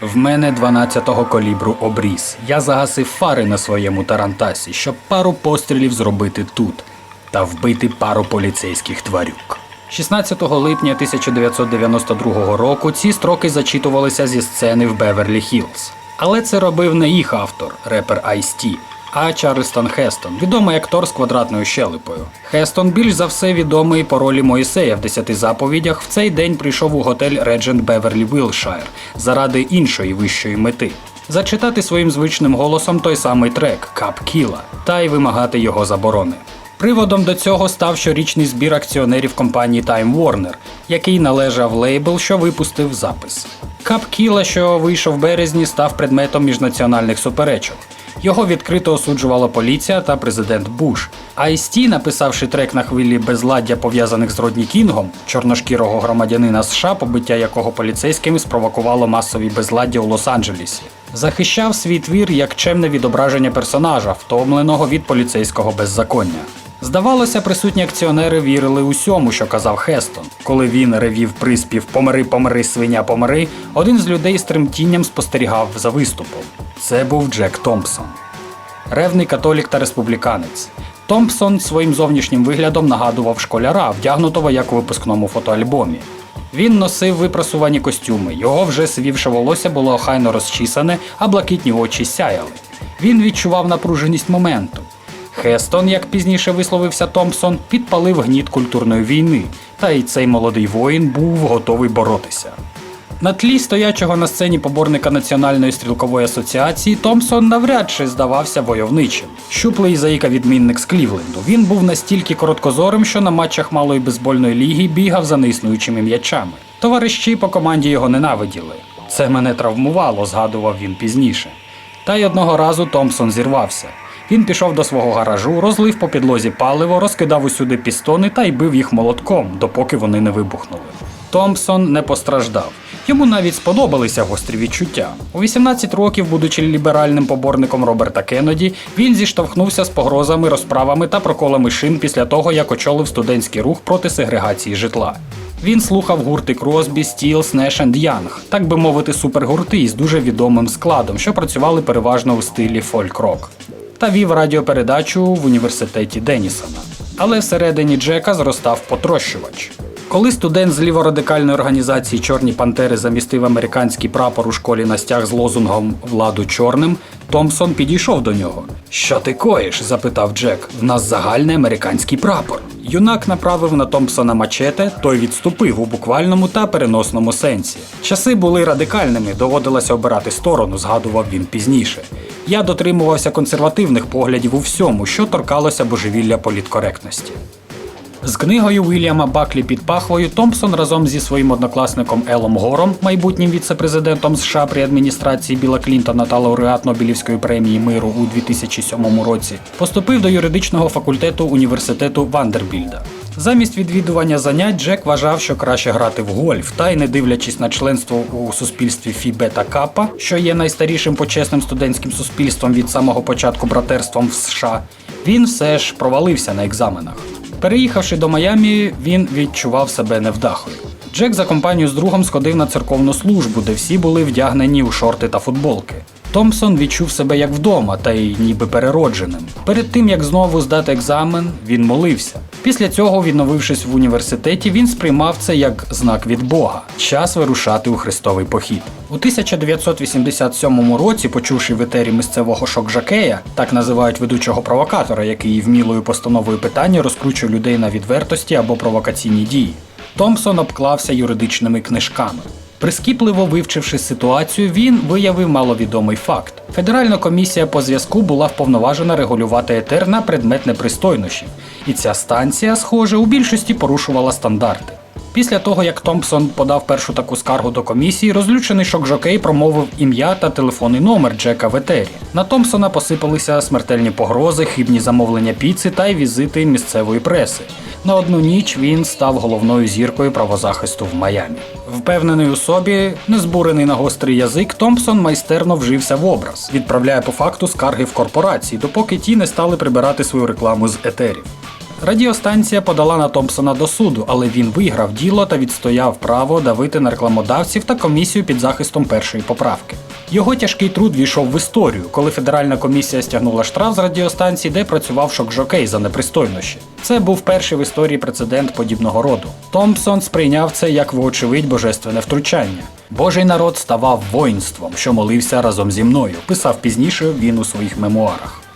В мене 12-го калібру обріз. Я загасив фари на своєму тарантасі, щоб пару пострілів зробити тут та вбити пару поліцейських тварюк. 16 липня 1992 року ці строки зачитувалися зі сцени в Беверлі Хіллз. Але це робив не їх автор, репер Ice-T, а Чарльстон Хестон, відомий актор з квадратною щелепою. Хестон більш за все відомий по ролі Моїсея в десяти заповідях. В цей день прийшов у готель Реджент Беверлі Вілшайр заради іншої вищої мети. Зачитати своїм звичним голосом той самий трек Кап Кіла та й вимагати його заборони. Приводом до цього став щорічний збір акціонерів компанії Time Warner, який належав лейбл, що випустив запис. Кап Кіла, що вийшов в березні, став предметом міжнаціональних суперечок. Його відкрито осуджувала поліція та президент Буш. Ice-T, написавши трек на хвилі безладдя пов'язаних з Родні Кінгом, чорношкірого громадянина США, побиття якого поліцейськими спровокувало масові безладдя у Лос-Анджелесі, захищав свій твір як чемне відображення персонажа, втомленого від поліцейського беззаконня. Здавалося, присутні акціонери вірили усьому, що казав Хестон. Коли він ревів приспів Помери, помери, свиня, помери, один з людей з тремтінням спостерігав за виступом. Це був Джек Томпсон. Ревний католік та республіканець. Томпсон своїм зовнішнім виглядом нагадував школяра, вдягнутого як у випускному фотоальбомі. Він носив випрасувані костюми, його вже свівше волосся було охайно розчісане, а блакитні очі сяяли. Він відчував напруженість моменту. Хестон, як пізніше висловився Томпсон, підпалив гніт культурної війни, та й цей молодий воїн був готовий боротися. На тлі стоячого на сцені поборника Національної стрілкової асоціації Томпсон навряд чи здавався войовничим. Щуплий заїка відмінник з Клівленду. Він був настільки короткозорим, що на матчах малої бейсбольної ліги бігав за неіснуючими м'ячами. Товариші по команді його ненавиділи. Це мене травмувало, згадував він пізніше. Та й одного разу Томпсон зірвався. Він пішов до свого гаражу, розлив по підлозі паливо, розкидав усюди пістони та й бив їх молотком, допоки вони не вибухнули. Томпсон не постраждав. Йому навіть сподобалися гострі відчуття. У 18 років, будучи ліберальним поборником Роберта Кеннеді, він зіштовхнувся з погрозами, розправами та проколами шин після того, як очолив студентський рух проти сегрегації житла. Він слухав гурти Кросбі, Стіл, Снеш енд Янг, так би мовити, супергурти із дуже відомим складом, що працювали переважно у стилі фольк-рок. Та вів радіопередачу в університеті Денісона. Але всередині Джека зростав потрощувач. Коли студент з ліворадикальної організації Чорні Пантери замістив американський прапор у школі на стяг з лозунгом Владу чорним, Томпсон підійшов до нього. Що ти коїш? запитав Джек. В нас загальний американський прапор. Юнак направив на Томпсона мачете, той відступив у буквальному та переносному сенсі. Часи були радикальними, доводилося обирати сторону, згадував він пізніше. Я дотримувався консервативних поглядів у всьому, що торкалося божевілля політкоректності. З книгою Вільяма Баклі під пахвою Томпсон разом зі своїм однокласником Елом Гором, майбутнім віце-президентом США при адміністрації Біла Клінтона та лауреат Нобелівської премії миру у 2007 році, поступив до юридичного факультету університету Вандербільда. Замість відвідування занять Джек вважав, що краще грати в гольф, та й не дивлячись на членство у суспільстві Фі Бета Капа, що є найстарішим почесним студентським суспільством від самого початку братерством в США, він все ж провалився на екзаменах. Переїхавши до Майамі, він відчував себе невдахою. Джек за компанію з другом сходив на церковну службу, де всі були вдягнені у шорти та футболки. Томпсон відчув себе як вдома, та й ніби переродженим. Перед тим як знову здати екзамен, він молився. Після цього, відновившись в університеті, він сприймав це як знак від Бога час вирушати у хрестовий похід. У 1987 році, почувши в етері місцевого шок-жакея, так називають ведучого провокатора, який вмілою постановою питання розкручує людей на відвертості або провокаційні дії. Томпсон обклався юридичними книжками. Прискіпливо вивчивши ситуацію, він виявив маловідомий факт. Федеральна комісія по зв'язку була вповноважена регулювати етер на предмет непристойнощів, і ця станція, схоже, у більшості порушувала стандарти. Після того, як Томпсон подав першу таку скаргу до комісії, розлючений шок-жокей промовив ім'я та телефонний номер Джека в етері. На Томпсона посипалися смертельні погрози, хибні замовлення піци та й візити місцевої преси. На одну ніч він став головною зіркою правозахисту в Майамі. Впевнений у собі, не збурений на гострий язик, Томпсон майстерно вжився в образ, відправляє по факту скарги в корпорації, допоки ті не стали прибирати свою рекламу з етерів. Радіостанція подала на Томпсона до суду, але він виграв діло та відстояв право давити на рекламодавців та комісію під захистом першої поправки. Його тяжкий труд війшов в історію, коли федеральна комісія стягнула штраф з радіостанції, де працював шок-жокей за непристойнощі. Це був перший в історії прецедент подібного роду. Томпсон сприйняв це як вочевидь божественне втручання. Божий народ ставав воїнством, що молився разом зі мною, писав пізніше він у своїх мемуарах.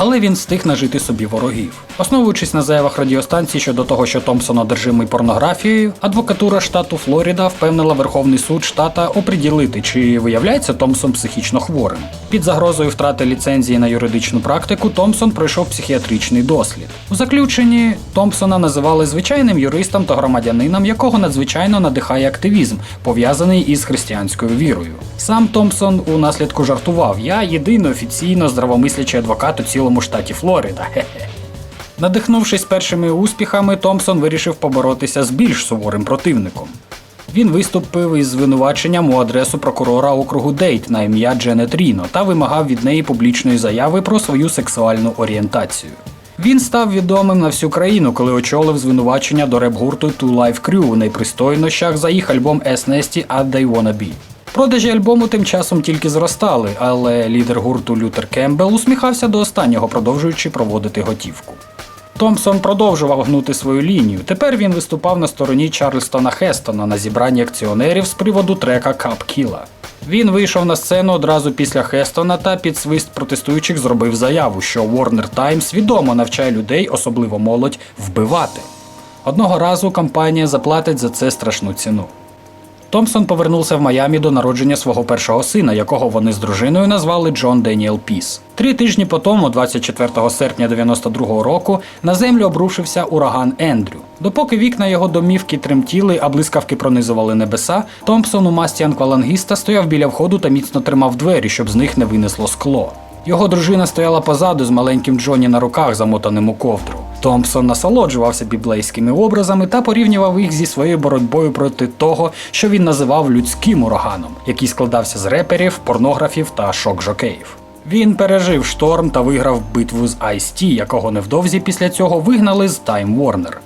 Але він встиг нажити собі ворогів. Основуючись на заявах радіостанції щодо того, що Томпсон одержимий порнографією, адвокатура штату Флорида впевнила Верховний суд штата оприділити, чи виявляється Томпсон психічно хворим. Під загрозою втрати ліцензії на юридичну практику Томпсон пройшов психіатричний дослід. У заключенні Томпсона називали звичайним юристом та громадянином, якого надзвичайно надихає активізм, пов'язаний із християнською вірою. Сам Томпсон у наслідку жартував: я єдиний офіційно здравомислячий адвокат у цілому штаті Флорида. Надихнувшись першими успіхами, Томпсон вирішив поборотися з більш суворим противником. Він виступив із звинуваченням у адресу прокурора округу Дейт на ім'я Дженет Ріно та вимагав від неї публічної заяви про свою сексуальну орієнтацію. Він став відомим на всю країну, коли очолив звинувачення до реп-гурту Two Life Crew у непристойнощах за їх альбом S Nasty At They Wanna Be. Продажі альбому тим часом тільки зростали, але лідер гурту Лютер Кембел усміхався до останнього, продовжуючи проводити готівку. Томпсон продовжував гнути свою лінію. Тепер він виступав на стороні Чарльстона Хестона на зібранні акціонерів з приводу трека Кап Кіла. Він вийшов на сцену одразу після Хестона та під свист протестуючих зробив заяву, що Warner Times свідомо навчає людей, особливо молодь, вбивати. Одного разу компанія заплатить за це страшну ціну. Томпсон повернувся в Майамі до народження свого першого сина, якого вони з дружиною назвали Джон Деніел Піс. Три тижні по тому, 24 серпня 92-го року, на землю обрушився ураган Ендрю. Допоки вікна його домівки тремтіли, а блискавки пронизували небеса, Томпсон у масті анквалангіста стояв біля входу та міцно тримав двері, щоб з них не винесло скло. Його дружина стояла позаду з маленьким Джоні на руках, замотаним у ковдру. Томпсон насолоджувався біблейськими образами та порівнював їх зі своєю боротьбою проти того, що він називав людським ураганом, який складався з реперів, порнографів та шок-жокеїв. Він пережив шторм та виграв битву з Ice-T, якого невдовзі після цього вигнали з Time Warner.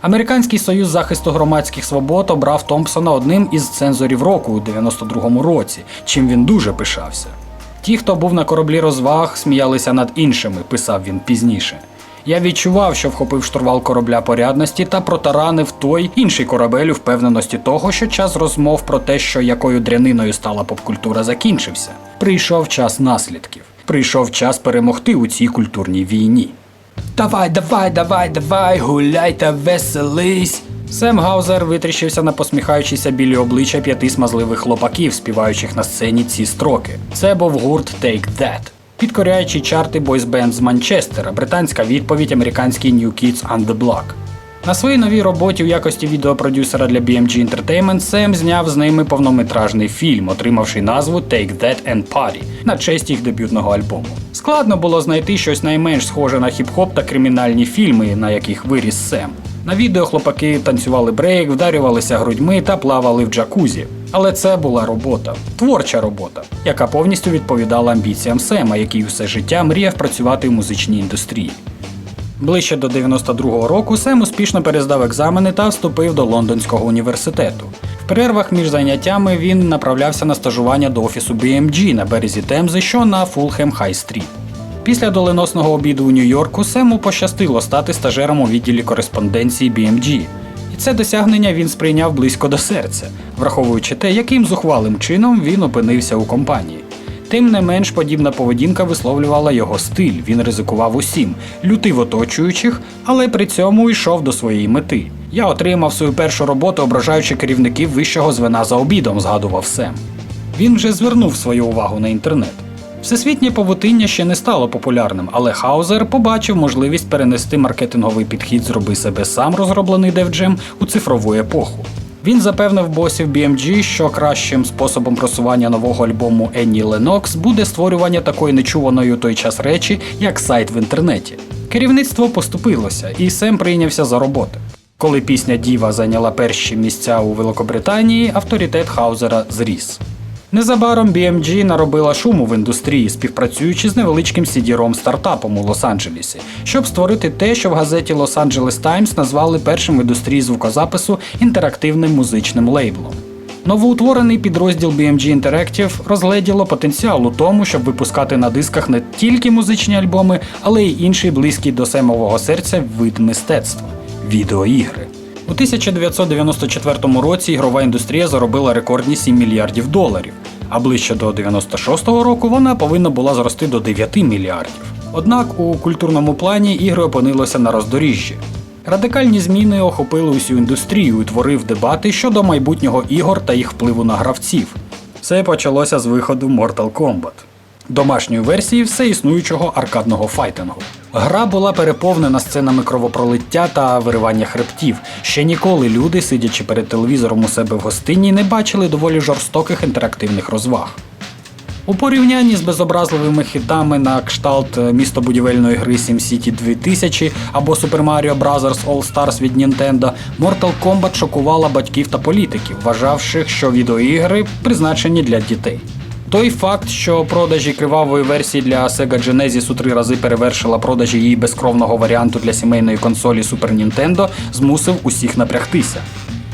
Американський союз захисту громадських свобод обрав Томпсона одним із цензорів року у 92-му році, чим він дуже пишався. Ті, хто був на кораблі розваг, сміялися над іншими, писав він пізніше. Я відчував, що вхопив штурвал корабля порядності та протаранив той інший корабель у впевненості того, що час розмов про те, що якою дряниною стала попкультура, закінчився. Прийшов час наслідків. Прийшов час перемогти у цій культурній війні. Давай, давай, давай, давай, гуляй та веселись. Сем Гаузер витріщився на посміхаючіся білі обличчя п'яти смазливих хлопаків, співаючих на сцені ці строки. Це був гурт Take That. Підкоряючи чарти бойсбенд з Манчестера, британська відповідь американський New Kids on the Block. На своїй новій роботі у якості відеопродюсера для BMG Entertainment Сем зняв з ними повнометражний фільм, отримавши назву Take That and Party на честь їх дебютного альбому. Складно було знайти щось найменш схоже на хіп-хоп та кримінальні фільми, на яких виріс Сем. На відео хлопаки танцювали брейк, вдарювалися грудьми та плавали в джакузі. Але це була робота, творча робота, яка повністю відповідала амбіціям Сема, який усе життя мріяв працювати в музичній індустрії. Ближче до 92-го року Сем успішно перездав екзамени та вступив до Лондонського університету. В перервах між заняттями він направлявся на стажування до офісу BMG на березі Темзи, що на Фулхем Хай Стріт. Після доленосного обіду у Нью-Йорку Сему пощастило стати стажером у відділі кореспонденції BMG. І це досягнення він сприйняв близько до серця, враховуючи те, яким зухвалим чином він опинився у компанії. Тим не менш, подібна поведінка висловлювала його стиль, він ризикував усім, лютив оточуючих, але при цьому йшов до своєї мети. Я отримав свою першу роботу, ображаючи керівників вищого звена за обідом, згадував Сем. Він вже звернув свою увагу на інтернет. Всесвітнє павутиння ще не стало популярним, але Хаузер побачив можливість перенести маркетинговий підхід Зроби себе сам розроблений DevJam у цифрову епоху. Він запевнив босів BMG, що кращим способом просування нового альбому Енні Ленокс буде створювання такої нечуваної у той час речі, як сайт в інтернеті. Керівництво поступилося, і Сем прийнявся за роботу. Коли пісня Діва зайняла перші місця у Великобританії, авторитет Хаузера зріс. Незабаром BMG наробила шуму в індустрії, співпрацюючи з невеличким CD-ROM стартапом у Лос-Анджелесі, щоб створити те, що в газеті Los Angeles Times назвали першим в індустрії звукозапису інтерактивним музичним лейблом. Новоутворений підрозділ BMG Interactive розгледіло потенціал у тому, щоб випускати на дисках не тільки музичні альбоми, але й інший близький до семового серця вид мистецтва відеоігри. У 1994 році ігрова індустрія заробила рекордні 7 мільярдів доларів, а ближче до 96-го року вона повинна була зрости до 9 мільярдів. Однак у культурному плані ігри опинилися на роздоріжжі. Радикальні зміни охопили усю індустрію і творив дебати щодо майбутнього ігор та їх впливу на гравців. Все почалося з виходу Mortal Kombat домашньої версії все існуючого аркадного файтингу. Гра була переповнена сценами кровопролиття та виривання хребтів. Ще ніколи люди, сидячи перед телевізором у себе в гостині, не бачили доволі жорстоких інтерактивних розваг. У порівнянні з безобразливими хітами на кшталт е, містобудівельної гри SimCity 2000 або Super Mario Bros. All Stars від Nintendo, Mortal Kombat шокувала батьків та політиків, вважавши, що відеоігри призначені для дітей. Той факт, що продажі кривавої версії для Sega Genesis у три рази перевершила продажі її безкровного варіанту для сімейної консолі Super Nintendo, змусив усіх напрягтися.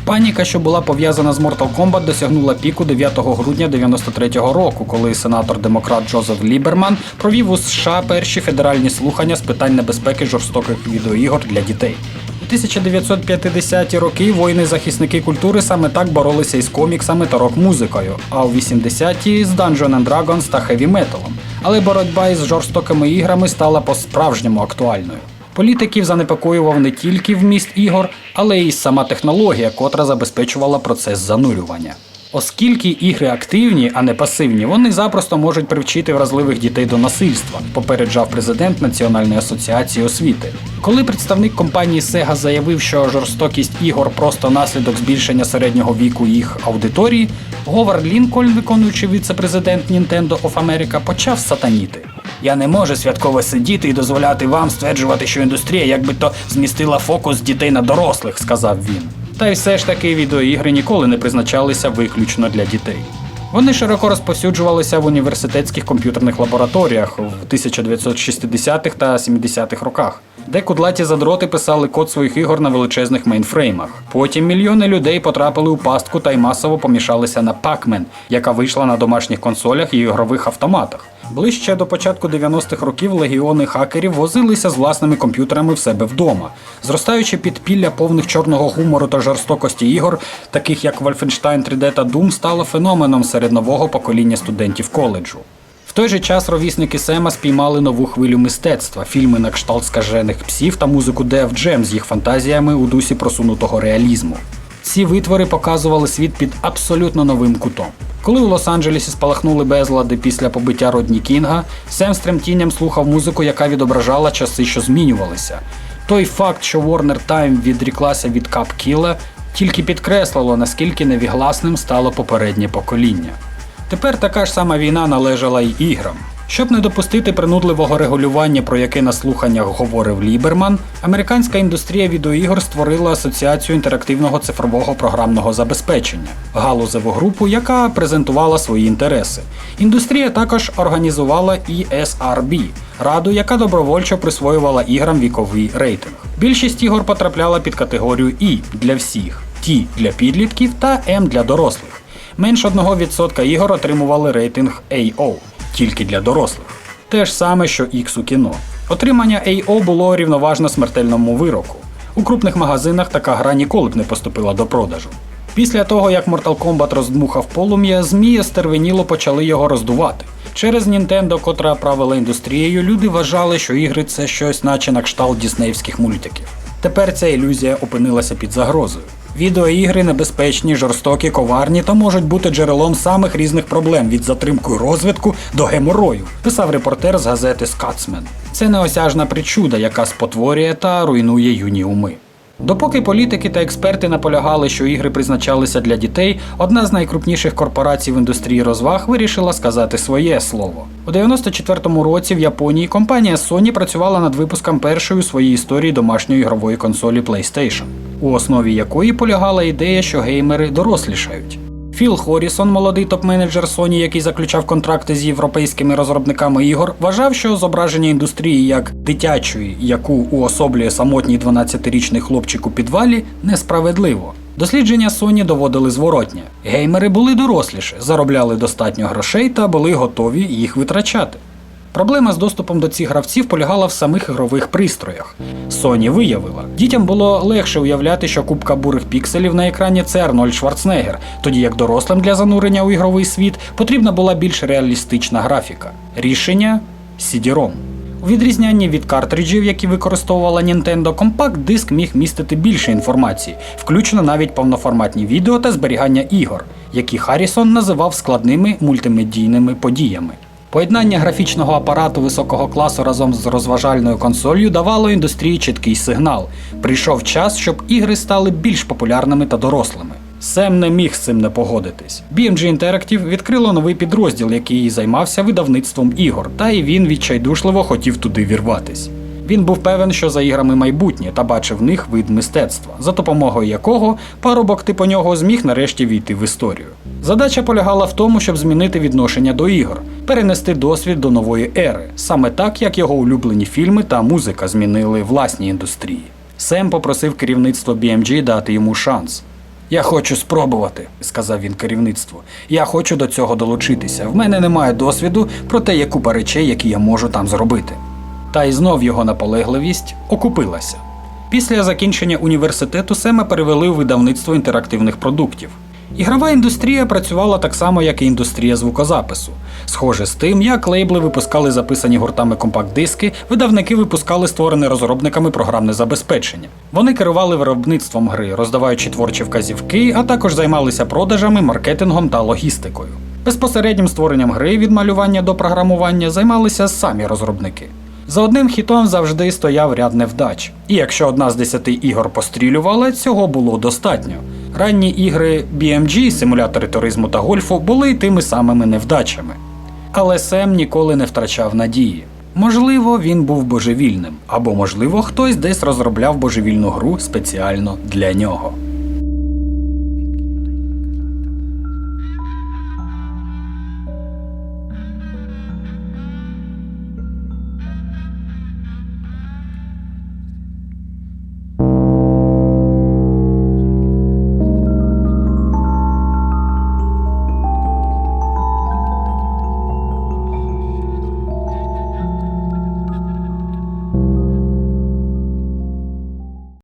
Паніка, що була пов'язана з Mortal Kombat, досягнула піку 9 грудня 93-го року, коли сенатор-демократ Джозеф Ліберман провів у США перші федеральні слухання з питань небезпеки жорстоких відеоігор для дітей. У 1950-ті роки воїни-захисники культури саме так боролися із коміксами та рок-музикою, а у 80-ті з Dungeon Dragons та хеві металом. Але боротьба із жорстокими іграми стала по-справжньому актуальною. Політиків занепокоював не тільки вміст ігор, але й сама технологія, котра забезпечувала процес занурювання. Оскільки ігри активні, а не пасивні, вони запросто можуть привчити вразливих дітей до насильства, попереджав президент Національної асоціації освіти. Коли представник компанії Sega заявив, що жорстокість ігор просто наслідок збільшення середнього віку їх аудиторії, Говард Лінкольн, виконуючий віце-президент Nintendo of America, почав сатаніти. Я не можу святково сидіти і дозволяти вам стверджувати, що індустрія якби то змістила фокус дітей на дорослих, сказав він. Та й все ж таки відеоігри ніколи не призначалися виключно для дітей. Вони широко розповсюджувалися в університетських комп'ютерних лабораторіях в 1960-х та 70-х роках, де кудлаті задроти писали код своїх ігор на величезних мейнфреймах. Потім мільйони людей потрапили у пастку та й масово помішалися на Pac-Man, яка вийшла на домашніх консолях і ігрових автоматах. Ближче до початку 90-х років легіони хакерів возилися з власними комп'ютерами в себе вдома, зростаючи підпілля повних чорного гумору та жорстокості ігор, таких як Wolfenstein 3D та Doom, стало феноменом серед нового покоління студентів коледжу. Той же час ровісники Сема спіймали нову хвилю мистецтва, фільми на кшталт скажених псів та музику Def Jam з їх фантазіями у дусі просунутого реалізму. Ці витвори показували світ під абсолютно новим кутом. Коли у Лос-Анджелесі спалахнули безлади після побиття Родні Кінга, Сем з тремтінням слухав музику, яка відображала часи, що змінювалися. Той факт, що Warner Time відріклася від Кап Кіла, тільки підкреслило, наскільки невігласним стало попереднє покоління. Тепер така ж сама війна належала й іграм. Щоб не допустити принудливого регулювання, про яке на слуханнях говорив Ліберман, американська індустрія відеоігор створила Асоціацію інтерактивного цифрового програмного забезпечення галузеву групу, яка презентувала свої інтереси. Індустрія також організувала ESRB – раду, яка добровольчо присвоювала іграм віковий рейтинг. Більшість ігор потрапляла під категорію І для всіх, Т для підлітків та М для дорослих. Менш 1% ігор отримували рейтинг AO тільки для дорослих. Те ж саме, що X у кіно. Отримання AO було рівноважно смертельному вироку. У крупних магазинах така гра ніколи б не поступила до продажу. Після того, як Mortal Kombat роздмухав полум'я, ЗМІ стервеніло почали його роздувати. Через Nintendo, котра правила індустрією, люди вважали, що ігри це щось, наче на кшталт діснеївських мультиків. Тепер ця ілюзія опинилася під загрозою. Відеоігри небезпечні, жорстокі, коварні та можуть бути джерелом самих різних проблем від затримки розвитку до геморою, писав репортер з газети Скацмен. Це неосяжна причуда, яка спотворює та руйнує юні уми. Допоки політики та експерти наполягали, що ігри призначалися для дітей, одна з найкрупніших корпорацій в індустрії розваг вирішила сказати своє слово. У 94-му році в Японії компанія Sony працювала над випуском першої у своїй історії домашньої ігрової консолі PlayStation, у основі якої полягала ідея, що геймери дорослішають. Філ Хорісон, молодий топ-менеджер Sony, який заключав контракти з європейськими розробниками ігор, вважав, що зображення індустрії як дитячої, яку уособлює самотній 12-річний хлопчик у підвалі, несправедливо. Дослідження Sony доводили зворотнє. Геймери були доросліші, заробляли достатньо грошей та були готові їх витрачати. Проблема з доступом до цих гравців полягала в самих ігрових пристроях. Sony виявила, дітям було легше уявляти, що кубка бурих пікселів на екрані це Арнольд Шварценеггер, тоді як дорослим для занурення у ігровий світ потрібна була більш реалістична графіка. Рішення CD-ROM. У відрізнянні від картриджів, які використовувала Nintendo, компакт-диск міг містити більше інформації, включно навіть повноформатні відео та зберігання ігор, які Харрісон називав складними мультимедійними подіями. Поєднання графічного апарату високого класу разом з розважальною консолью давало індустрії чіткий сигнал. Прийшов час, щоб ігри стали більш популярними та дорослими. Сем не міг з цим не погодитись. BMG Interactive відкрило новий підрозділ, який займався видавництвом ігор, та й він відчайдушливо хотів туди вірватись. Він був певен, що за іграми майбутнє та бачив в них вид мистецтва, за допомогою якого парубок типу нього зміг нарешті війти в історію. Задача полягала в тому, щоб змінити відношення до ігор, перенести досвід до нової ери, саме так, як його улюблені фільми та музика змінили власні індустрії. Сем попросив керівництво BMG дати йому шанс. Я хочу спробувати, сказав він керівництву. Я хочу до цього долучитися. В мене немає досвіду, проте є купа речей, які я можу там зробити. Та й знов його наполегливість окупилася. Після закінчення університету Сема перевели у видавництво інтерактивних продуктів. Ігрова індустрія працювала так само, як і індустрія звукозапису. Схоже з тим, як лейбли випускали записані гуртами компакт-диски, видавники випускали створене розробниками програмне забезпечення. Вони керували виробництвом гри, роздаваючи творчі вказівки, а також займалися продажами, маркетингом та логістикою. Безпосереднім створенням гри від малювання до програмування займалися самі розробники. За одним хітом завжди стояв ряд невдач, і якщо одна з десяти ігор пострілювала, цього було достатньо. Ранні ігри BMG, симулятори туризму та гольфу, були тими самими невдачами. Але Сем ніколи не втрачав надії. Можливо, він був божевільним, або можливо, хтось десь розробляв божевільну гру спеціально для нього.